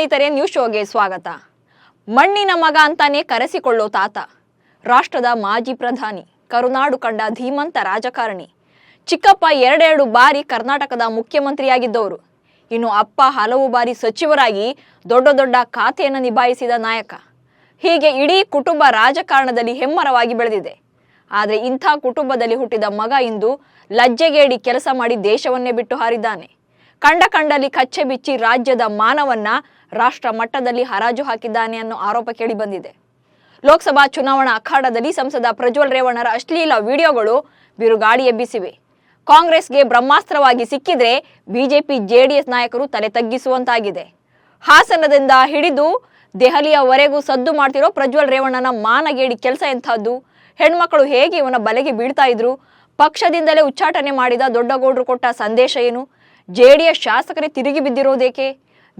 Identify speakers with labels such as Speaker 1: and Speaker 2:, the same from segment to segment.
Speaker 1: ಸ್ನೇಹಿತರೆ ನ್ಯೂ ಶೋಗೆ ಸ್ವಾಗತ. ಮಣ್ಣಿನ ಮಗ ಅಂತಾನೆ ಕರೆಸಿಕೊಳ್ಳೋ ತಾತ. ರಾಷ್ಟ್ರದ ಮಾಜಿ ಪ್ರಧಾನಿ, ಕರುನಾಡು ಕಂಡ ಧೀಮಂತ ರಾಜಕಾರಣಿ. ಚಿಕ್ಕಪ್ಪ ಎರಡೆರಡು ಬಾರಿ ಕರ್ನಾಟಕದ ಮುಖ್ಯಮಂತ್ರಿಯಾಗಿದ್ದವರು. ಇನ್ನು ಅಪ್ಪ ಹಲವು ಬಾರಿ ಸಚಿವರಾಗಿ, ದೊಡ್ಡ ದೊಡ್ಡ ಖಾತೆಯನ್ನು ನಿಭಾಯಿಸಿದ ನಾಯಕ. ಹೀಗೆ ಇಡೀ ಕುಟುಂಬ ರಾಜಕಾರಣದಲ್ಲಿ ಹೆಮ್ಮರವಾಗಿ ಬೆಳೆದಿದೆ. ಆದರೆ ಇಂಥ ಕುಟುಂಬದಲ್ಲಿ ಹುಟ್ಟಿದ ಮಗ ಇಂದು ಲಜ್ಜೆಗೇಡಿ ಕೆಲಸ ಮಾಡಿ ದೇಶವನ್ನೇ ಬಿಟ್ಟು ಹಾರಿದ್ದಾನೆ. ಕಂಡ ಕಂಡಲ್ಲಿ ಕಚ್ಚೆ ಬಿಚ್ಚಿ ರಾಜ್ಯದ ಮಾನವನ್ನ ರಾಷ್ಟ್ರ ಮಟ್ಟದಲ್ಲಿ ಹರಾಜು ಹಾಕಿದ್ದಾನೆ ಅನ್ನೋ ಆರೋಪ ಕೇಳಿ ಬಂದಿದೆ. ಲೋಕಸಭಾ ಚುನಾವಣಾ ಅಖಾಡದಲ್ಲಿ ಸಂಸದ ಪ್ರಜ್ವಲ್ ರೇವಣ್ಣರ ಅಶ್ಲೀಲ ವಿಡಿಯೋಗಳು ಬಿರುಗಾಳಿ ಎಬ್ಬಿಸಿವೆ ಕಾಂಗ್ರೆಸ್ಗೆ ಬ್ರಹ್ಮಾಸ್ತ್ರವಾಗಿ ಸಿಕ್ಕಿದ್ರೆ ಬಿಜೆಪಿ ಜೆಡಿಎಸ್ ನಾಯಕರು ತಲೆ ತಗ್ಗಿಸುವಂತಾಗಿದೆ. ಹಾಸನದಿಂದ ಹಿಡಿದು ದೆಹಲಿಯವರೆಗೂ ಸದ್ದು ಮಾಡ್ತಿರೋ ಪ್ರಜ್ವಲ್ ರೇವಣ್ಣನ ಮಾನಗೇಡಿ ಕೆಲಸ ಎಂಥದ್ದು? ಹೆಣ್ಮಕ್ಕಳು ಹೇಗೆ ಇವನ ಬಲೆಗೆ ಬೀಳ್ತಾ ಇದ್ರು? ಪಕ್ಷದಿಂದಲೇ ಉಚ್ಚಾಟನೆ ಮಾಡಿದ ದೊಡ್ಡಗೌಡರು ಕೊಟ್ಟ ಸಂದೇಶ ಏನು? ಜೆಡಿಎಸ್ ಶಾಸಕರೇ ತಿರುಗಿ ಬಿದ್ದಿರೋದೇಕೆ?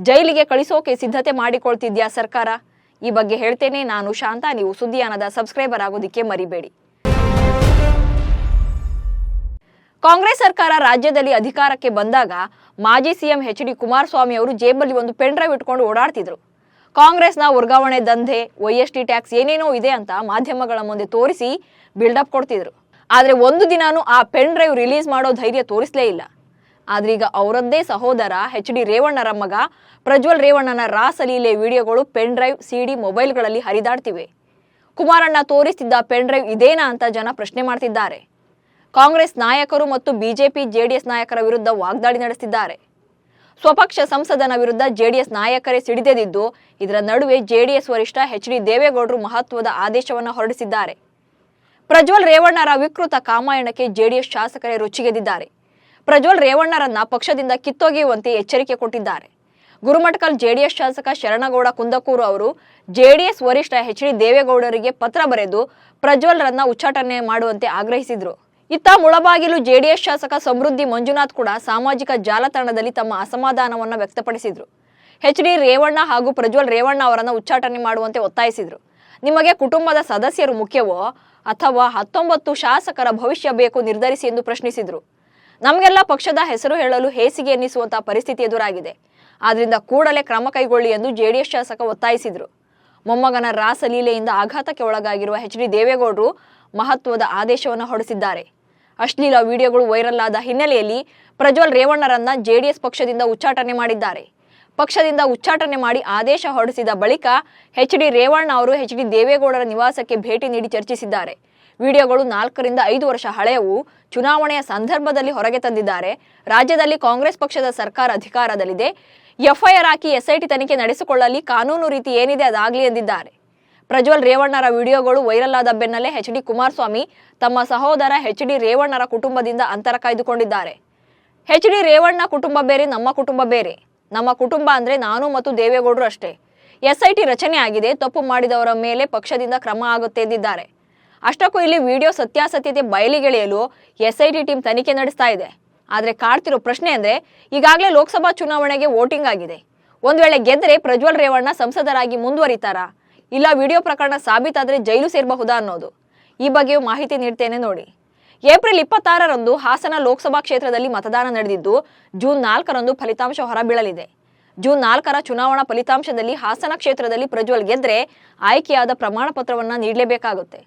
Speaker 1: ಜೈಲಿಗೆ ಕಳಿಸೋಕೆ ಸಿದ್ಧತೆ ಮಾಡಿಕೊಳ್ತಿದ್ಯಾ ಸರ್ಕಾರ? ಈ ಬಗ್ಗೆ ಹೇಳ್ತೇನೆ ನಾನು ಶಾಂತಾ. ನೀವು ಸುದ್ದಿಯಾನದ ಸಬ್ಸ್ಕ್ರೈಬರ್ ಆಗೋದಿಕ್ಕೆ ಮರಿಬೇಡಿ. ಕಾಂಗ್ರೆಸ್ ಸರ್ಕಾರ ರಾಜ್ಯದಲ್ಲಿ ಅಧಿಕಾರಕ್ಕೆ ಬಂದಾಗ ಮಾಜಿ ಸಿಎಂ ಎಚ್ ಡಿ ಕುಮಾರಸ್ವಾಮಿ ಅವರು ಜೇಬಲ್ಲಿ ಒಂದು ಪೆನ್ ಡ್ರೈವ್ ಇಟ್ಕೊಂಡು ಓಡಾಡ್ತಿದ್ರು. ಕಾಂಗ್ರೆಸ್ನ ವರ್ಗಾವಣೆ ದಂಧೆ ಟಿ ಟ್ಯಾಕ್ಸ್ ಏನೇನೋ ಇದೆ ಅಂತ ಮಾಧ್ಯಮಗಳ ಮುಂದೆ ತೋರಿಸಿ ಬಿಲ್ಡಪ್ ಕೊಡ್ತಿದ್ರು. ಆದರೆ ಒಂದು ದಿನಾನು ಆ ಪೆನ್ ಡ್ರೈವ್ ರಿಲೀಸ್ ಮಾಡೋ ಧೈರ್ಯ ತೋರಿಸಲೇ ಇಲ್ಲ. ಆದ್ರೀಗ ಅವರದ್ದೇ ಸಹೋದರ ಎಚ್ ಡಿ ರೇವಣ್ಣರ ಮಗ ಪ್ರಜ್ವಲ್ ರೇವಣ್ಣನ ರಾಸಲೀಲೆ ವಿಡಿಯೋಗಳು ಪೆನ್ ಡ್ರೈವ್ ಸಿಡಿ ಮೊಬೈಲ್ಗಳಲ್ಲಿ ಹರಿದಾಡ್ತಿವೆ. ಕುಮಾರಣ್ಣ ತೋರಿಸ್ತಿದ್ದ ಪೆನ್ ಡ್ರೈವ್ ಇದೇನಾ ಅಂತ ಜನ ಪ್ರಶ್ನೆ ಮಾಡ್ತಿದ್ದಾರೆ. ಕಾಂಗ್ರೆಸ್ ನಾಯಕರು ಮತ್ತು ಬಿಜೆಪಿ, ಜೆಡಿಎಸ್ ನಾಯಕರ ವಿರುದ್ಧ ವಾಗ್ದಾಳಿ ನಡೆಸಿದ್ದಾರೆ ಸ್ವಪಕ್ಷ ಸಂಸದನ ವಿರುದ್ಧ ಜೆಡಿಎಸ್ ನಾಯಕರೇ ಸಿಡಿದೆದಿದ್ದು, ಇದರ ನಡುವೆ ಜೆಡಿಎಸ್ ವರಿಷ್ಠ ಎಚ್ ಡಿ ದೇವೇಗೌಡರು ಮಹತ್ವದ ಆದೇಶವನ್ನು ಹೊರಡಿಸಿದ್ದಾರೆ. ಪ್ರಜ್ವಲ್ ರೇವಣ್ಣರ ವಿಕೃತ ಕಾಮಾಯಣಕ್ಕೆ ಜೆಡಿಎಸ್ ಶಾಸಕರೇ ರುಚಿಗೆದ್ದಿದ್ದಾರೆ. ಪ್ರಜ್ವಲ್ ರೇವಣ್ಣರನ್ನ ಪಕ್ಷದಿಂದ ಕಿತ್ತೊಗೆಯುವಂತೆ ಎಚ್ಚರಿಕೆ ಕೊಟ್ಟಿದ್ದಾರೆ. ಗುರುಮಠಕಲ್ ಜೆಡಿಎಸ್ ಶಾಸಕ ಶರಣಗೌಡ ಕುಂದಕೂರು ಅವರು ಜೆಡಿಎಸ್ ವರಿಷ್ಠ ಎಚ್ ಡಿ ದೇವೇಗೌಡರಿಗೆ ಪತ್ರ ಬರೆದು ಪ್ರಜ್ವಲ್ರನ್ನ ಉಚ್ಚಾಟನೆ ಮಾಡುವಂತೆ ಆಗ್ರಹಿಸಿದ್ರು. ಇತ್ತ ಮುಳಬಾಗಿಲು ಜೆಡಿಎಸ್ ಶಾಸಕ ಸಮೃದ್ಧಿ ಮಂಜುನಾಥ್ ಕೂಡ ಸಾಮಾಜಿಕ ಜಾಲತಾಣದಲ್ಲಿ ತಮ್ಮ ಅಸಮಾಧಾನವನ್ನು ವ್ಯಕ್ತಪಡಿಸಿದ್ರು. ಎಚ್ ಡಿ ರೇವಣ್ಣ ಹಾಗೂ ಪ್ರಜ್ವಲ್ ರೇವಣ್ಣ ಅವರನ್ನು ಉಚ್ಚಾಟನೆ ಮಾಡುವಂತೆ ಒತ್ತಾಯಿಸಿದ್ರು. ನಿಮಗೆ ಕುಟುಂಬದ ಸದಸ್ಯರು ಮುಖ್ಯವೋ ಅಥವಾ ಹತ್ತೊಂಬತ್ತು ಶಾಸಕರ ಭವಿಷ್ಯ ಬೇಕು ನಿರ್ಧರಿಸಿ ಎಂದು ಪ್ರಶ್ನಿಸಿದ್ರು. ನಮಗೆಲ್ಲ ಪಕ್ಷದ ಹೆಸರು ಹೇಳಲು ಹೇಸಿಗೆ ಎನ್ನಿಸುವಂತಹ ಪರಿಸ್ಥಿತಿ ಎದುರಾಗಿದೆ. ಆದ್ರಿಂದ ಕೂಡಲೇ ಕ್ರಮ ಕೈಗೊಳ್ಳಿ ಎಂದು ಜೆಡಿಎಸ್ ಶಾಸಕ ಒತ್ತಾಯಿಸಿದ್ರು. ಮೊಮ್ಮಗನ ರಾಸಲೀಲೆಯಿಂದ ಆಘಾತಕ್ಕೆ ಒಳಗಾಗಿರುವ ಎಚ್ ಡಿ ದೇವೇಗೌಡರು ಮಹತ್ವದ ಆದೇಶವನ್ನು ಹೊರಡಿಸಿದ್ದಾರೆ. ಅಶ್ಲೀಲ ವಿಡಿಯೋಗಳು ವೈರಲ್ ಆದ ಹಿನ್ನೆಲೆಯಲ್ಲಿ ಪ್ರಜ್ವಲ್ ರೇವಣ್ಣರನ್ನ ಜೆಡಿಎಸ್ ಪಕ್ಷದಿಂದ ಉಚ್ಚಾಟನೆ ಮಾಡಿದ್ದಾರೆ. ಪಕ್ಷದಿಂದ ಉಚ್ಚಾಟನೆ ಮಾಡಿ ಆದೇಶ ಹೊರಡಿಸಿದ ಬಳಿಕ ಎಚ್ ಡಿ ರೇವಣ್ಣ ಅವರು ಎಚ್ ಡಿ ದೇವೇಗೌಡರ ನಿವಾಸಕ್ಕೆ ಭೇಟಿ ನೀಡಿ ಚರ್ಚಿಸಿದ್ದಾರೆ. ವಿಡಿಯೋಗಳು ನಾಲ್ಕರಿಂದ ಐದು ವರ್ಷ ಹಳೆಯವು ಚುನಾವಣೆಯ ಸಂದರ್ಭದಲ್ಲಿ ಹೊರಗೆ ತಂದಿದ್ದಾರೆ. ರಾಜ್ಯದಲ್ಲಿ ಕಾಂಗ್ರೆಸ್ ಪಕ್ಷದ ಸರ್ಕಾರ ಅಧಿಕಾರದಲ್ಲಿದೆ. ಎಫ್ಐಆರ್ ಹಾಕಿ ಎಸ್ಐಟಿ ತನಿಖೆ ನಡೆಸಿಕೊಳ್ಳಲಿ, ಕಾನೂನು ರೀತಿ ಏನಿದೆ ಅದಾಗಲಿ ಎಂದಿದ್ದಾರೆ. ಪ್ರಜ್ವಲ್ ರೇವಣ್ಣರ ವಿಡಿಯೋಗಳು ವೈರಲ್ ಆದ ಬೆನ್ನಲ್ಲೇ ಎಚ್ ಡಿ ಕುಮಾರಸ್ವಾಮಿ ತಮ್ಮ ಸಹೋದರ ಎಚ್ ಡಿ ರೇವಣ್ಣರ ಕುಟುಂಬದಿಂದ ಅಂತರ ಕಾಯ್ದುಕೊಂಡಿದ್ದಾರೆ. ಎಚ್ ಡಿ ರೇವಣ್ಣ ಕುಟುಂಬ ಬೇರೆ, ನಮ್ಮ ಕುಟುಂಬ ಬೇರೆ. ನಮ್ಮ ಕುಟುಂಬ ಅಂದ್ರೆ ನಾನು ಮತ್ತು ದೇವೇಗೌಡರು ಅಷ್ಟೇ. ಎಸ್ಐಟಿ ರಚನೆ ಆಗಿದೆ, ತಪ್ಪು ಮಾಡಿದವರ ಮೇಲೆ ಪಕ್ಷದಿಂದ ಕ್ರಮ ಆಗುತ್ತೆ ಎಂದಿದ್ದಾರೆ. ಅಷ್ಟಕ್ಕೂ ಇಲ್ಲಿ ವಿಡಿಯೋ ಸತ್ಯಾಸತ್ಯತೆ ಬಯಲಿಗೆಳೆಯಲು ಎಸ್ಐಟಿ ಟೀಮ್ ತನಿಖೆ ನಡೆಸ್ತಾ ಇದೆ. ಆದರೆ ಕಾಡ್ತಿರೋ ಪ್ರಶ್ನೆ ಅಂದರೆ, ಈಗಾಗಲೇ ಲೋಕಸಭಾ ಚುನಾವಣೆಗೆ ವೋಟಿಂಗ್ ಆಗಿದೆ. ಒಂದು ವೇಳೆ ಗೆದ್ದರೆ ಪ್ರಜ್ವಲ್ ರೇವಣ್ಣ ಸಂಸದರಾಗಿ ಮುಂದುವರಿತಾರಾ? ಇಲ್ಲ ವಿಡಿಯೋ ಪ್ರಕರಣ ಸಾಬೀತಾದರೆ ಜೈಲು ಸೇರಬಹುದಾ ಅನ್ನೋದು? ಈ ಬಗ್ಗೆಯೂ ಮಾಹಿತಿ ನೀಡ್ತೇನೆ ನೋಡಿ. ಏಪ್ರಿಲ್ ಇಪ್ಪತ್ತಾರರಂದು ಹಾಸನ ಲೋಕಸಭಾ ಕ್ಷೇತ್ರದಲ್ಲಿ ಮತದಾನ ನಡೆದಿದ್ದು, ಜೂನ್ ನಾಲ್ಕರಂದು ಫಲಿತಾಂಶ ಹೊರಬೀಳಲಿದೆ. ಜೂನ್ ನಾಲ್ಕರ ಚುನಾವಣಾ ಫಲಿತಾಂಶದಲ್ಲಿ ಹಾಸನ ಕ್ಷೇತ್ರದಲ್ಲಿ ಪ್ರಜ್ವಲ್ ಗೆದ್ದರೆ ಆಯ್ಕೆಯಾದ ಪ್ರಮಾಣ ಪತ್ರವನ್ನು ನೀಡಲೇಬೇಕಾಗುತ್ತೆ.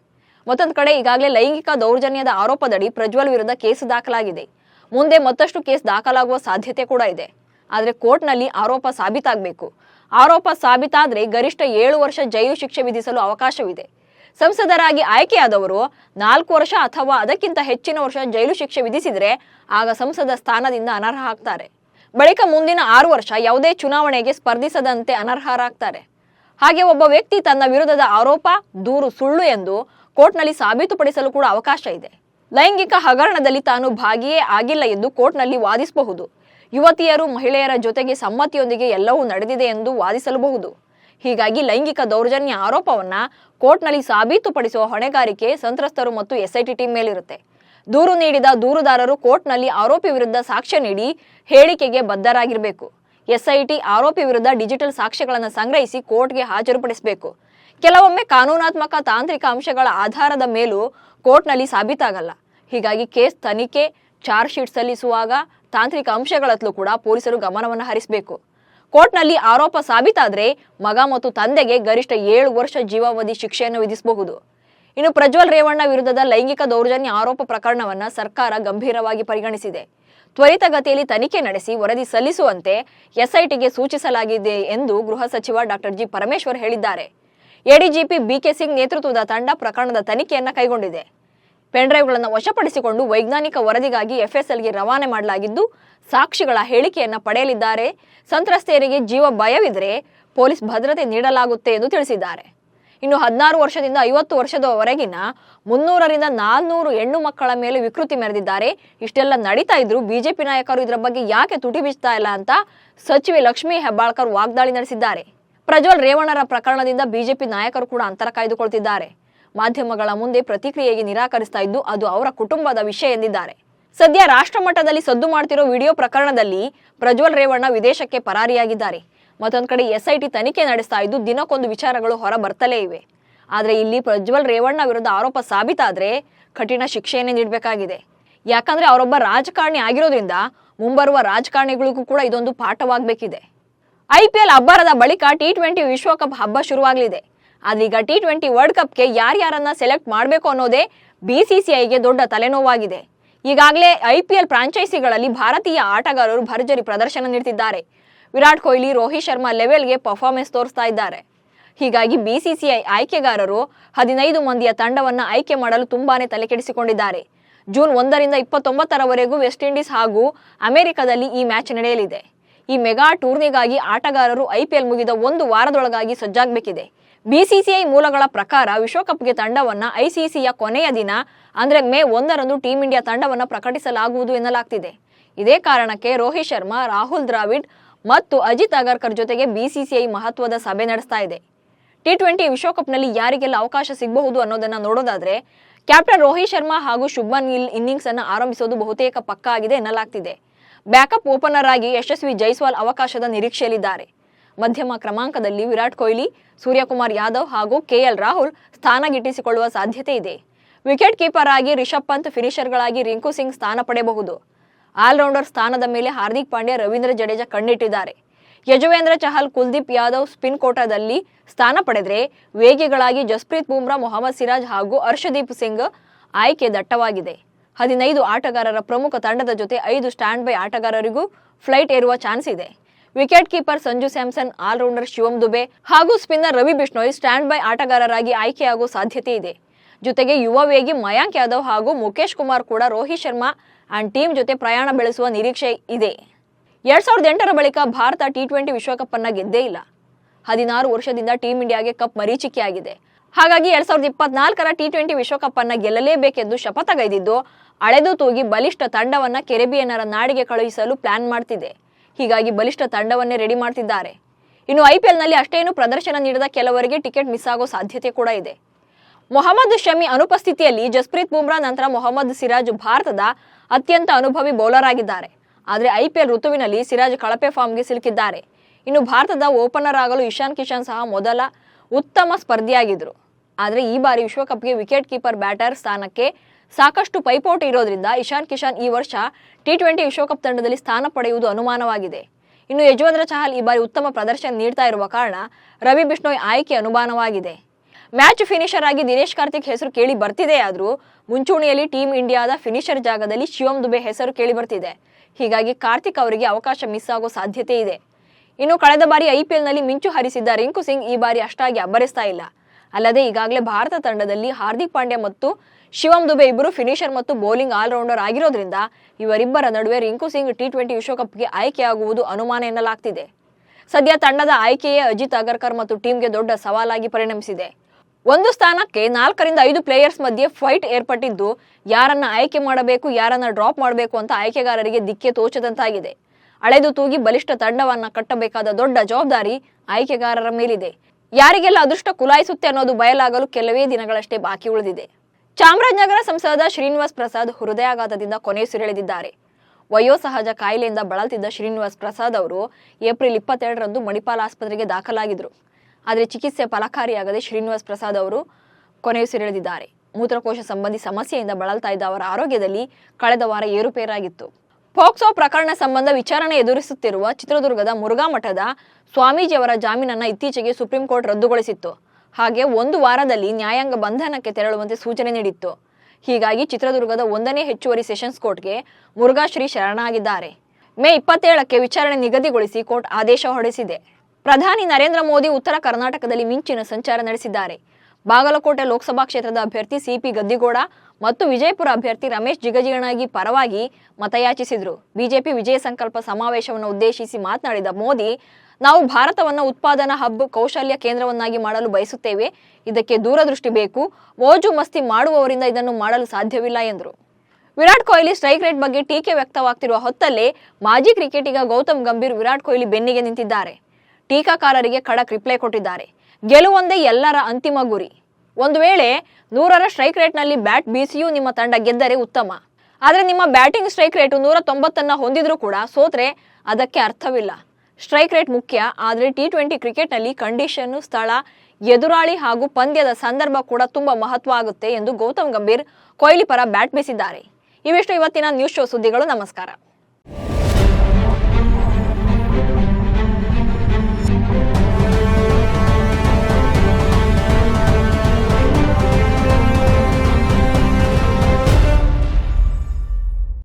Speaker 1: ಮತ್ತೊಂದು ಕಡೆ ಈಗಾಗಲೇ ಲೈಂಗಿಕ ದೌರ್ಜನ್ಯದ ಆರೋಪದಡಿ ಪ್ರಜ್ವಲ್ ವಿರುದ್ಧ ಕೇಸು ದಾಖಲಾಗಿದೆ. ಮುಂದೆ ಮತ್ತಷ್ಟು ಕೇಸ್ ದಾಖಲಾಗುವ ಸಾಧ್ಯತೆ ಕೂಡ ಇದೆ. ಆದರೆ ಕೋರ್ಟ್ನಲ್ಲಿ ಆರೋಪ ಸಾಬೀತಾಗಬೇಕು. ಆರೋಪ ಸಾಬೀತಾದ್ರೆ ಗರಿಷ್ಠ ಏಳು ವರ್ಷ ಜೈಲು ಶಿಕ್ಷೆ ವಿಧಿಸಲು ಅವಕಾಶವಿದೆ. ಸಂಸದರಾಗಿ ಆಯ್ಕೆಯಾದವರು ನಾಲ್ಕು ವರ್ಷ ಅಥವಾ ಅದಕ್ಕಿಂತ ಹೆಚ್ಚಿನ ವರ್ಷ ಜೈಲು ಶಿಕ್ಷೆ ವಿಧಿಸಿದರೆ ಆಗ ಸಂಸದ ಸ್ಥಾನದಿಂದ ಅನರ್ಹ ಆಗ್ತಾರೆ ಬಳಿಕ ಮುಂದಿನ ಆರು ವರ್ಷ ಯಾವುದೇ ಚುನಾವಣೆಗೆ ಸ್ಪರ್ಧಿಸದಂತೆ ಅನರ್ಹರಾಗ್ತಾರೆ. ಹಾಗೆ ಒಬ್ಬ ವ್ಯಕ್ತಿ ತನ್ನ ವಿರುದ್ಧದ ಆರೋಪ ದೂರು ಸುಳ್ಳು ಎಂದು ಕೋರ್ಟ್ನಲ್ಲಿ ಸಾಬೀತುಪಡಿಸಲು ಕೂಡ ಅವಕಾಶ ಇದೆ. ಲೈಂಗಿಕ ಹಗರಣದಲ್ಲಿ ತಾನು ಭಾಗಿಯೇ ಆಗಿಲ್ಲ ಎಂದು ಕೋರ್ಟ್ನಲ್ಲಿ ವಾದಿಸಬಹುದು. ಯುವತಿಯರು ಮಹಿಳೆಯರ ಜೊತೆಗೆ ಸಮ್ಮತಿಯೊಂದಿಗೆ ಎಲ್ಲವೂ ನಡೆದಿದೆ ಎಂದು ವಾದಿಸಲಬಹುದು. ಹೀಗಾಗಿ ಲೈಂಗಿಕ ದೌರ್ಜನ್ಯ ಆರೋಪವನ್ನ ಕೋರ್ಟ್ನಲ್ಲಿ ಸಾಬೀತುಪಡಿಸುವ ಹೊಣೆಗಾರಿಕೆ ಸಂತ್ರಸ್ತರು ಮತ್ತು ಎಸ್ಐಟಿ ಟೀಮ್ ಮೇಲಿರುತ್ತೆ. ದೂರು ನೀಡಿದ ದೂರುದಾರರು ಕೋರ್ಟ್ನಲ್ಲಿ ಆರೋಪಿ ವಿರುದ್ಧ ಸಾಕ್ಷ್ಯ ನೀಡಿ ಹೇಳಿಕೆಗೆ ಬದ್ಧರಾಗಿರಬೇಕು. ಎಸ್ಐಟಿ ಆರೋಪಿ ವಿರುದ್ಧ ಡಿಜಿಟಲ್ ಸಾಕ್ಷ್ಯಗಳನ್ನು ಸಂಗ್ರಹಿಸಿ ಕೋರ್ಟ್ಗೆ ಹಾಜರುಪಡಿಸಬೇಕು. ಕೆಲವೊಮ್ಮೆ ಕಾನೂನಾತ್ಮಕ ತಾಂತ್ರಿಕ ಅಂಶಗಳ ಆಧಾರದ ಮೇಲೂ ಕೋರ್ಟ್ನಲ್ಲಿ ಸಾಬೀತಾಗಲ್ಲ. ಹೀಗಾಗಿ ಕೇಸ್ ತನಿಖೆ, ಚಾರ್ಜ್ ಶೀಟ್ ಸಲ್ಲಿಸುವಾಗ ತಾಂತ್ರಿಕ ಅಂಶಗಳತ್ತಲೂ ಕೂಡ ಪೊಲೀಸರು ಗಮನವನ್ನು ಹರಿಸಬೇಕು. ಕೋರ್ಟ್ನಲ್ಲಿ ಆರೋಪ ಸಾಬೀತಾದರೆ ಮಗ ಮತ್ತು ತಂದೆಗೆ ಗರಿಷ್ಠ ಏಳು ವರ್ಷ ಜೀವಾವಧಿ ಶಿಕ್ಷೆಯನ್ನು ವಿಧಿಸಬಹುದು. ಇನ್ನು ಪ್ರಜ್ವಲ್ ರೇವಣ್ಣ ವಿರುದ್ಧದ ಲೈಂಗಿಕ ದೌರ್ಜನ್ಯ ಆರೋಪ ಪ್ರಕರಣವನ್ನ ಸರ್ಕಾರ ಗಂಭೀರವಾಗಿ ಪರಿಗಣಿಸಿದೆ. ತ್ವರಿತಗತಿಯಲ್ಲಿ ತನಿಖೆ ನಡೆಸಿ ವರದಿ ಸಲ್ಲಿಸುವಂತೆ ಎಸ್ಐಟಿಗೆ ಸೂಚಿಸಲಾಗಿದೆ ಎಂದು ಗೃಹ ಸಚಿವ ಡಾಕ್ಟರ್ ಜಿ ಪರಮೇಶ್ವರ್ ಹೇಳಿದ್ದಾರೆ. ಎಡಿಜಿಪಿ ಬಿಕೆ ಸಿಂಗ್ ನೇತೃತ್ವದ ತಂಡ ಪ್ರಕರಣದ ತನಿಖೆಯನ್ನು ಕೈಗೊಂಡಿದೆ. ಪೆನ್ಡ್ರೈವ್ಗಳನ್ನು ವಶಪಡಿಸಿಕೊಂಡು ವೈಜ್ಞಾನಿಕ ವರದಿಗಾಗಿ ಎಫ್ಎಸ್ಎಲ್ಗೆ ರವಾನೆ ಮಾಡಲಾಗಿದ್ದು, ಸಾಕ್ಷಿಗಳ ಹೇಳಿಕೆಯನ್ನು ಪಡೆಯಲಿದ್ದಾರೆ. ಸಂತ್ರಸ್ತೆಯರಿಗೆ ಜೀವ ಭಯವಿದ್ರೆ ಪೊಲೀಸ್ ಭದ್ರತೆ ನೀಡಲಾಗುತ್ತೆ ಎಂದು ತಿಳಿಸಿದ್ದಾರೆ. ಇನ್ನು ಹದಿನಾರು ವರ್ಷದಿಂದ ಐವತ್ತು ವರ್ಷದವರೆಗಿನ ಮುನ್ನೂರರಿಂದ ನಾನ್ನೂರು ಹೆಣ್ಣು ಮಕ್ಕಳ ಮೇಲೆ ವಿಕೃತಿ ಮೆರೆದಿದ್ದಾರೆ. ಇಷ್ಟೆಲ್ಲ ನಡೀತಾ ಇದ್ರು ಬಿಜೆಪಿ ನಾಯಕರು ಇದರ ಬಗ್ಗೆ ಯಾಕೆ ತುಟಿ ಬೀಸ್ತಾ ಇಲ್ಲ ಅಂತ ಸಚಿವೆ ಲಕ್ಷ್ಮೀ ಹೆಬ್ಬಾಳ್ಕರ್ ವಾಗ್ದಾಳಿ ನಡೆಸಿದ್ದಾರೆ. ಪ್ರಜ್ವಲ್ ರೇವಣ್ಣರ ಪ್ರಕರಣದಿಂದ ಬಿಜೆಪಿ ನಾಯಕರು ಕೂಡ ಅಂತರ ಕಾಯ್ದುಕೊಳ್ತಿದ್ದಾರೆ. ಮಾಧ್ಯಮಗಳ ಮುಂದೆ ಪ್ರತಿಕ್ರಿಯೆಗೆ ನಿರಾಕರಿಸ್ತಾ ಇದ್ದು ಅದು ಅವರ ಕುಟುಂಬದ ವಿಷಯ ಎಂದಿದ್ದಾರೆ. ಸದ್ಯ ರಾಷ್ಟ್ರ ಮಟ್ಟದಲ್ಲಿ ಸದ್ದು ಮಾಡ್ತಿರೋ ವಿಡಿಯೋ ಪ್ರಕರಣದಲ್ಲಿ ಪ್ರಜ್ವಲ್ ರೇವಣ್ಣ ವಿದೇಶಕ್ಕೆ ಪರಾರಿಯಾಗಿದ್ದಾರೆ. ಮತ್ತೊಂದು ಕಡೆ ಎಸ್ಐಟಿ ತನಿಖೆ ನಡೆಸ್ತಾ ಇದ್ದು ದಿನಕ್ಕೊಂದು ವಿಚಾರಗಳು ಹೊರ ಬರ್ತಲೇ ಇವೆ. ಆದರೆ ಇಲ್ಲಿ ಪ್ರಜ್ವಲ್ ರೇವಣ್ಣ ವಿರುದ್ಧ ಆರೋಪ ಸಾಬೀತಾದ್ರೆ ಕಠಿಣ ಶಿಕ್ಷೆಯನ್ನೇ ನೀಡಬೇಕಾಗಿದೆ. ಯಾಕಂದ್ರೆ ಅವರೊಬ್ಬ ರಾಜಕಾರಣಿ ಆಗಿರೋದ್ರಿಂದ ಮುಂಬರುವ ರಾಜಕಾರಣಿಗಳಿಗೂ ಕೂಡ ಇದೊಂದು ಪಾಠವಾಗಬೇಕಿದೆ. ಐಪಿಎಲ್ ಅಬ್ಬರದ ಬಳಿಕ ಟಿ ಟ್ವೆಂಟಿ ವಿಶ್ವಕಪ್ ಹಬ್ಬ ಶುರುವಾಗಲಿದೆ. ಅದೀಗ ಟಿ ಟ್ವೆಂಟಿ ವರ್ಲ್ಡ್ ಕಪ್ಗೆ ಯಾರ್ಯಾರನ್ನ ಸೆಲೆಕ್ಟ್ ಮಾಡಬೇಕು ಅನ್ನೋದೇ ಬಿಸಿಸಿಐಗೆ ದೊಡ್ಡ ತಲೆನೋವಾಗಿದೆ. ಈಗಾಗಲೇ ಐಪಿಎಲ್ ಫ್ರಾಂಚೈಸಿಗಳಲ್ಲಿ ಭಾರತೀಯ ಆಟಗಾರರು ಭರ್ಜರಿ ಪ್ರದರ್ಶನ ನೀಡುತ್ತಿದ್ದಾರೆ ವಿರಾಟ್ ಕೊಹ್ಲಿ, ರೋಹಿತ್ ಶರ್ಮಾ ಲೆವೆಲ್ಗೆ ಪರ್ಫಾರ್ಮೆನ್ಸ್ ತೋರಿಸ್ತಾ ಇದ್ದಾರೆ. ಹೀಗಾಗಿ ಬಿಸಿಸಿಐ ಆಯ್ಕೆಗಾರರು ಹದಿನೈದು ಮಂದಿಯ ತಂಡವನ್ನು ಆಯ್ಕೆ ಮಾಡಲು ತುಂಬಾನೇ ತಲೆಕೆಡಿಸಿಕೊಂಡಿದ್ದಾರೆ ಜೂನ್ ಒಂದರಿಂದ ಇಪ್ಪತ್ತೊಂಬತ್ತರವರೆಗೂ ವೆಸ್ಟ್ ಇಂಡೀಸ್ ಹಾಗೂ ಅಮೆರಿಕದಲ್ಲಿ ಈ ಮ್ಯಾಚ್ ನಡೆಯಲಿದೆ. ಈ ಮೆಗಾ ಟೂರ್ನಿಗಾಗಿ ಆಟಗಾರರು ಐಪಿಎಲ್ ಮುಗಿದ ಒಂದು ವಾರದೊಳಗಾಗಿ ಸಜ್ಜಾಗಬೇಕಿದೆ. ಬಿಸಿಸಿಐ ಮೂಲಗಳ ಪ್ರಕಾರ ವಿಶ್ವಕಪ್ಗೆ ತಂಡವನ್ನ ಐಸಿಸಿಯ ಕೊನೆಯ ದಿನ, ಅಂದ್ರೆ ಮೇ ಒಂದರಂದು ಟೀಂ ಇಂಡಿಯಾ ತಂಡವನ್ನು ಪ್ರಕಟಿಸಲಾಗುವುದು ಎನ್ನಲಾಗ್ತಿದೆ. ಇದೇ ಕಾರಣಕ್ಕೆ ರೋಹಿತ್ ಶರ್ಮಾ, ರಾಹುಲ್ ದ್ರಾವಿಡ್ ಮತ್ತು ಅಜಿತ್ ಅಗರ್ಕರ್ ಜೊತೆಗೆ ಬಿಸಿಸಿಐ ಮಹತ್ವದ ಸಭೆ ನಡೆಸ್ತಾ ಇದೆ. ಟಿ ಟ್ವೆಂಟಿ ವಿಶ್ವಕಪ್ನಲ್ಲಿ ಯಾರಿಗೆಲ್ಲ ಅವಕಾಶ ಸಿಗಬಹುದು ಅನ್ನೋದನ್ನ ನೋಡೋದಾದ್ರೆ, ಕ್ಯಾಪ್ಟನ್ ರೋಹಿತ್ ಶರ್ಮಾ ಹಾಗೂ ಶುಭ್ಮನ್ ಗಿಲ್ ಇನ್ನಿಂಗ್ಸ್ ಅನ್ನು ಆರಂಭಿಸೋದು ಬಹುತೇಕ ಪಕ್ಕಾ ಆಗಿದೆ ಎನ್ನಲಾಗ್ತಿದೆ. ಬ್ಯಾಕಪ್ ಓಪನರ್ ಆಗಿ ಯಶಸ್ವಿ ಜೈಸ್ವಾಲ್ ಅವಕಾಶದ ನಿರೀಕ್ಷೆಯಲ್ಲಿದ್ದಾರೆ. ಮಧ್ಯಮ ಕ್ರಮಾಂಕದಲ್ಲಿ ವಿರಾಟ್ ಕೊಹ್ಲಿ, ಸೂರ್ಯಕುಮಾರ್ ಯಾದವ್ ಹಾಗೂ ಕೆಎಲ್ ರಾಹುಲ್ ಸ್ಥಾನ ಗಿಟ್ಟಿಸಿಕೊಳ್ಳುವ ಸಾಧ್ಯತೆ ಇದೆ. ವಿಕೆಟ್ ಕೀಪರ್ ಆಗಿ ರಿಷಬ್ ಪಂತ್ ಫಿನಿಷರ್ಗಳಾಗಿ ರಿಂಕು ಸಿಂಗ್ ಸ್ಥಾನ ಪಡೆಯಬಹುದು. ಆಲ್ರೌಂಡರ್ ಸ್ಥಾನದ ಮೇಲೆ ಹಾರ್ದಿಕ್ ಪಾಂಡ್ಯ, ರವೀಂದ್ರ ಜಡೇಜಾ ಕಣ್ಣಿಟ್ಟಿದ್ದಾರೆ. ಯಜುವೇಂದ್ರ ಚಹಲ್, ಕುಲ್ದೀಪ್ ಯಾದವ್ ಸ್ಪಿನ್ ಕೋಟಾದಲ್ಲಿ ಸ್ಥಾನ ಪಡೆದರೆ ವೇಗಿಗಳಾಗಿ ಜಸ್ಪ್ರೀತ್ ಬುಮ್ರಾ, ಮೊಹಮ್ಮದ್ ಸಿರಾಜ್ ಹಾಗೂ ಹರ್ಷದೀಪ್ ಸಿಂಗ್ ಆಯ್ಕೆ ದಟ್ಟವಾಗಿದೆ. ಹದಿನೈದು ಆಟಗಾರರ ಪ್ರಮುಖ ತಂಡದ ಜೊತೆ ಐದು ಸ್ಟ್ಯಾಂಡ್ ಬೈ ಆಟಗಾರರಿಗೂ ಫ್ಲೈಟ್ ಏರುವ ಚಾನ್ಸ್ ಇದೆ. Wicket keeper Sanju Samson, allrounder Shivam Dube ಹಾಗೂ spinner Ravi Bishnoi stand by ಆಟಗಾರರಾಗಿ ಆಯ್ಕೆಯಾಗುವ ಸಾಧ್ಯತೆ ಇದೆ. ಜೊತೆಗೆ ಯುವ ವೇಗಿ ಮಯಾಂಕ್ ಯಾದವ್ ಹಾಗೂ ಮುಖೇಶ್ ಕುಮಾರ್ ಕೂಡ ರೋಹಿತ್ ಶರ್ಮಾ ಅಂಡ್ ಟೀಮ್ ಜೊತೆ ಪ್ರಯಾಣ ಬೆಳೆಸುವ ನಿರೀಕ್ಷೆ ಇದೆ. ಎರಡ್ ಸಾವಿರದ ಎಂಟರ ಬಳಿಕ ಭಾರತ ಟಿ ಟ್ವೆಂಟಿ ವಿಶ್ವಕಪ್ ಅನ್ನ ಗೆದ್ದೇ ಇಲ್ಲ. ಹದಿನಾರು ವರ್ಷದಿಂದ ಟೀಂ ಇಂಡಿಯಾಗೆ ಕಪ್ ಮರೀಚಿಕೆಯಾಗಿದೆ. ಹಾಗಾಗಿ ಎರಡ್ ಸಾವಿರದ ಇಪ್ಪತ್ನಾಲ್ಕರ ಟಿ ಟ್ವೆಂಟಿ ವಿಶ್ವಕಪ್ ಅನ್ನ ಗೆಲ್ಲಲೇಬೇಕೆಂದು ಶಪಥಗೈದಿದ್ದು ಅಳೆದು ತೂಗಿ ಬಲಿಷ್ಠ ತಂಡವನ್ನ ಕೆರೆಬಿಯನ್ನರ ನಾಡಿಗೆ ಕಳುಹಿಸಲು ಪ್ಲಾನ್ ಮಾಡ್ತಿದೆ. ಹೀಗಾಗಿ ಬಲಿಷ್ಠ ತಂಡವನ್ನೇ ರೆಡಿ ಮಾಡ್ತಿದ್ದಾರೆ. ಇನ್ನು ಐಪಿಎಲ್ನಲ್ಲಿ ಅಷ್ಟೇನು ಪ್ರದರ್ಶನ ನೀಡದ ಕೆಲವರಿಗೆ ಟಿಕೆಟ್ ಮಿಸ್ ಆಗೋ ಸಾಧ್ಯತೆ ಕೂಡ ಇದೆ. ಮೊಹಮ್ಮದ್ ಶಮಿ ಅನುಪಸ್ಥಿತಿಯಲ್ಲಿ ಜಸ್ಪ್ರೀತ್ ಬುಮ್ರಾ ನಂತರ ಮೊಹಮ್ಮದ್ ಸಿರಾಜ್ ಭಾರತದ ಅತ್ಯಂತ ಅನುಭವಿ ಬೌಲರ್ ಆಗಿದ್ದಾರೆ. ಆದರೆ ಐಪಿಎಲ್ ಋತುವಿನಲ್ಲಿ ಸಿರಾಜ್ ಕಳಪೆ ಫಾರ್ಮ್ಗೆ ಸಿಲುಕಿದ್ದಾರೆ. ಇನ್ನು ಭಾರತದ ಓಪನರ್ ಆಗಲು ಇಶಾನ್ ಕಿಶನ್ ಸಹ ಮೊದಲ ಉತ್ತಮ ಸ್ಪರ್ಧಿಯಾಗಿದ್ದರು ಆದರೆ ಈ ಬಾರಿ ವಿಶ್ವಕಪ್ಗೆ ವಿಕೆಟ್ ಕೀಪರ್ ಬ್ಯಾಟರ್ ಸ್ಥಾನಕ್ಕೆ ಸಾಕಷ್ಟು ಪೈಪೋಟಿ ಇರೋದ್ರಿಂದ ಇಶಾನ್ ಕಿಶನ್ ಈ ವರ್ಷ ಟಿ ಟ್ವೆಂಟಿ ವಿಶ್ವಕಪ್ ತಂಡದಲ್ಲಿ ಸ್ಥಾನ ಪಡೆಯುವುದು ಅನುಮಾನವಾಗಿದೆ. ಇನ್ನು ಯಜುವೇಂದ್ರ ಚಹಲ್ ಈ ಬಾರಿ ಉತ್ತಮ ಪ್ರದರ್ಶನ ನೀಡ್ತಾ ಇರುವ ಕಾರಣ ರವಿ ಬಿಷ್ಣೋಯ್ ಆಯ್ಕೆ ಅನುಮಾನವಾಗಿದೆ. ಮ್ಯಾಚ್ ಫಿನಿಷರ್ ಆಗಿ ದಿನೇಶ್ ಕಾರ್ತಿಕ್ ಹೆಸರು ಕೇಳಿ ಬರ್ತಿದೆ ಆದರೂ ಮುಂಚೂಣಿಯಲ್ಲಿ ಟೀಂ ಇಂಡಿಯಾದ ಫಿನಿಷರ್ ಜಾಗದಲ್ಲಿ ಶಿವಂ ದುಬೆ ಹೆಸರು ಕೇಳಿ ಬರ್ತಿದೆ. ಹೀಗಾಗಿ ಕಾರ್ತಿಕ್ ಅವರಿಗೆ ಅವಕಾಶ ಮಿಸ್ ಆಗೋ ಸಾಧ್ಯತೆ ಇದೆ. ಇನ್ನು ಕಳೆದ ಬಾರಿ ಐಪಿಎಲ್ನಲ್ಲಿ ಮಿಂಚು ಹರಿಸಿದ್ದ ರಿಂಕು ಸಿಂಗ್ ಈ ಬಾರಿ ಅಷ್ಟಾಗಿ ಅಬ್ಬರಿಸ್ತಾ ಇಲ್ಲ. ಅಲ್ಲದೆ ಈಗಾಗಲೇ ಭಾರತ ತಂಡದಲ್ಲಿ ಹಾರ್ದಿಕ್ ಪಾಂಡ್ಯ ಮತ್ತು ಶಿವಮ್ ದುಬೆ ಇಬ್ಬರು ಫಿನಿಷರ್ ಮತ್ತು ಬೌಲಿಂಗ್ ಆಲ್ರೌಂಡರ್ ಆಗಿರೋದ್ರಿಂದ ಇವರಿಬ್ಬರ ನಡುವೆ ರಿಂಕು ಸಿಂಗ್ ಟಿ ಟ್ವೆಂಟಿ ವಿಶ್ವಕಪ್ಗೆ ಆಯ್ಕೆಯಾಗುವುದು ಅನುಮಾನ ಎನ್ನಲಾಗ್ತಿದೆ. ಸದ್ಯ ತಂಡದ ಆಯ್ಕೆಯೇ ಅಜಿತ್ ಅಗರ್ಕರ್ ಮತ್ತು ಟೀಮ್ಗೆ ದೊಡ್ಡ ಸವಾಲಾಗಿ ಪರಿಣಮಿಸಿದೆ. ಒಂದು ಸ್ಥಾನಕ್ಕೆ ನಾಲ್ಕರಿಂದ ಐದು ಪ್ಲೇಯರ್ಸ್ ಮಧ್ಯೆ ಫೈಟ್ ಏರ್ಪಟ್ಟಿದ್ದು ಯಾರನ್ನ ಆಯ್ಕೆ ಮಾಡಬೇಕು, ಯಾರನ್ನ ಡ್ರಾಪ್ ಮಾಡಬೇಕು ಅಂತ ಆಯ್ಕೆಗಾರರಿಗೆ ದಿಕ್ಕೆ ತೋಚದಂತಾಗಿದೆ. ಅಳೆದು ತೂಗಿ ಬಲಿಷ್ಠ ತಂಡವನ್ನ ಕಟ್ಟಬೇಕಾದ ದೊಡ್ಡ ಜವಾಬ್ದಾರಿ ಆಯ್ಕೆಗಾರರ ಮೇಲಿದೆ. ಯಾರಿಗೆಲ್ಲ ಅದೃಷ್ಟ ಕುಲಾಯಿಸುತ್ತೆ ಅನ್ನೋದು ಬಯಲಾಗಲು ಕೆಲವೇ ದಿನಗಳಷ್ಟೇ ಬಾಕಿ ಉಳಿದಿದೆ. ಚಾಮರಾಜನಗರ ಸಂಸದ ಶ್ರೀನಿವಾಸ್ ಪ್ರಸಾದ್ ಹೃದಯಾಘಾತದಿಂದ ಕೊನೆಯುಸಿರೆಳೆದಿದ್ದಾರೆ ವಯೋಸಹಜ ಕಾಯಿಲೆಯಿಂದ ಬಳಲ್ತಿದ್ದ ಶ್ರೀನಿವಾಸ್ ಪ್ರಸಾದ್ ಅವರು ಏಪ್ರಿಲ್ ಇಪ್ಪತ್ತೆರಡರಂದು ಮಣಿಪಾಲ್ ಆಸ್ಪತ್ರೆಗೆ ದಾಖಲಾಗಿದ್ದರು. ಆದರೆ ಚಿಕಿತ್ಸೆ ಫಲಕಾರಿಯಾಗದೆ ಶ್ರೀನಿವಾಸ್ ಪ್ರಸಾದ್ ಅವರು ಕೊನೆಯುಸಿರೆಳೆದಿದ್ದಾರೆ ಮೂತ್ರಕೋಶ ಸಂಬಂಧಿ ಸಮಸ್ಯೆಯಿಂದ ಬಳಲ್ತಾ ಇದ್ದ ಅವರ ಆರೋಗ್ಯದಲ್ಲಿ ಕಳೆದ ವಾರ ಏರುಪೇರಾಗಿತ್ತು. ಪೋಕ್ಸೋ ಪ್ರಕರಣ ಸಂಬಂಧ ವಿಚಾರಣೆ ಎದುರಿಸುತ್ತಿರುವ ಚಿತ್ರದುರ್ಗದ ಮುರುಘಾ ಮಠದ ಸ್ವಾಮೀಜಿಯವರ ಜಾಮೀನನ್ನು ಇತ್ತೀಚೆಗೆ ಸುಪ್ರೀಂ ಕೋರ್ಟ್ ರದ್ದುಗೊಳಿಸಿತ್ತು. ಹಾಗೆ ಒಂದು ವಾರದಲ್ಲಿ ನ್ಯಾಯಾಂಗ ಬಂಧನಕ್ಕೆ ತೆರಳುವಂತೆ ಸೂಚನೆ ನೀಡಿತ್ತು. ಹೀಗಾಗಿ ಚಿತ್ರದುರ್ಗದ ಒಂದನೇ ಹೆಚ್ಚುವರಿ ಸೆಷನ್ಸ್ ಕೋರ್ಟ್ಗೆ ಮುರುಘಾಶ್ರೀ ಶರಣಾಗಿದ್ದಾರೆ. ಮೇ ಇಪ್ಪತ್ತೇಳಕ್ಕೆ ವಿಚಾರಣೆ ನಿಗದಿಗೊಳಿಸಿ ಕೋರ್ಟ್ ಆದೇಶ ಹೊರಡಿಸಿದೆ. ಪ್ರಧಾನಿ ನರೇಂದ್ರ ಮೋದಿ ಉತ್ತರ ಕರ್ನಾಟಕದಲ್ಲಿ ಮಿಂಚಿನ ಸಂಚಾರ ನಡೆಸಿದ್ದಾರೆ. ಬಾಗಲಕೋಟೆ ಲೋಕಸಭಾ ಕ್ಷೇತ್ರದ ಅಭ್ಯರ್ಥಿ ಸಿಪಿ ಗದ್ದಿಗೌಡ ಮತ್ತು ವಿಜಯಪುರ ಅಭ್ಯರ್ಥಿ ರಮೇಶ್ ಜಿಗಜಿಗಣಗಿ ಪರವಾಗಿ ಮತಯಾಚಿಸಿದರು. ಬಿಜೆಪಿ ವಿಜಯ ಸಂಕಲ್ಪ ಸಮಾವೇಶವನ್ನು ಉದ್ದೇಶಿಸಿ ಮಾತನಾಡಿದ ಮೋದಿ ನಾವು ಭಾರತವನ್ನು ಉತ್ಪಾದನಾ ಹಬ್ ಕೌಶಲ್ಯ ಕೇಂದ್ರವನ್ನಾಗಿ ಮಾಡಲು ಬಯಸುತ್ತೇವೆ. ಇದಕ್ಕೆ ದೂರದೃಷ್ಟಿ ಬೇಕು. ಓಜು ಮಸ್ತಿ ಮಾಡುವವರಿಂದ ಇದನ್ನು ಮಾಡಲು ಸಾಧ್ಯವಿಲ್ಲ ಎಂದರು. ವಿರಾಟ್ ಕೊಹ್ಲಿ ಸ್ಟ್ರೈಕ್ ರೇಟ್ ಬಗ್ಗೆ ಟೀಕೆ ವ್ಯಕ್ತವಾಗ್ತಿರುವ ಹೊತ್ತಲ್ಲೇ ಮಾಜಿ ಕ್ರಿಕೆಟಿಗ ಗೌತಮ್ ಗಂಭೀರ್ ವಿರಾಟ್ ಕೊಹ್ಲಿ ಬೆನ್ನಿಗೆ ನಿಂತಿದ್ದಾರೆ. ಟೀಕಾಕಾರರಿಗೆ ಖಡಕ್ ರಿಪ್ಲೈ ಕೊಟ್ಟಿದ್ದಾರೆ. ಗೆಲುವೊಂದೇ ಎಲ್ಲರ ಅಂತಿಮ ಗುರಿ. ಒಂದು ವೇಳೆ ನೂರರ ಸ್ಟ್ರೈಕ್ ರೇಟ್ನಲ್ಲಿ ಬ್ಯಾಟ್ ಬೀಸಿಯೂ ನಿಮ್ಮ ತಂಡ ಗೆದ್ದರೆ ಉತ್ತಮ. ಆದರೆ ನಿಮ್ಮ ಬ್ಯಾಟಿಂಗ್ ಸ್ಟ್ರೈಕ್ ರೇಟು ನೂರ ತೊಂಬತ್ತನ್ನು ಹೊಂದಿದ್ರೂ ಕೂಡ ಸೋತ್ರೆ ಅದಕ್ಕೆ ಅರ್ಥವಿಲ್ಲ. ಸ್ಟ್ರೈಕ್ ರೇಟ್ ಮುಖ್ಯ, ಆದರೆ ಟಿ ಟ್ವೆಂಟಿ ಕ್ರಿಕೆಟ್ನಲ್ಲಿ ಕಂಡೀಷನ್ನು, ಸ್ಥಳ, ಎದುರಾಳಿ ಹಾಗೂ ಪಂದ್ಯದ ಸಂದರ್ಭ ಕೂಡ ತುಂಬ ಮಹತ್ವ ಆಗುತ್ತೆ ಎಂದು ಗೌತಮ್ ಗಂಭೀರ್ ಕೊಹ್ಲಿ ಪರ ಬ್ಯಾಟ್ ಬೀಸಿದ್ದಾರೆ. ಇವಿಷ್ಟು ಇವತ್ತಿನ ನ್ಯೂಸ್ ಶೋ ಸುದ್ದಿಗಳು. ನಮಸ್ಕಾರ.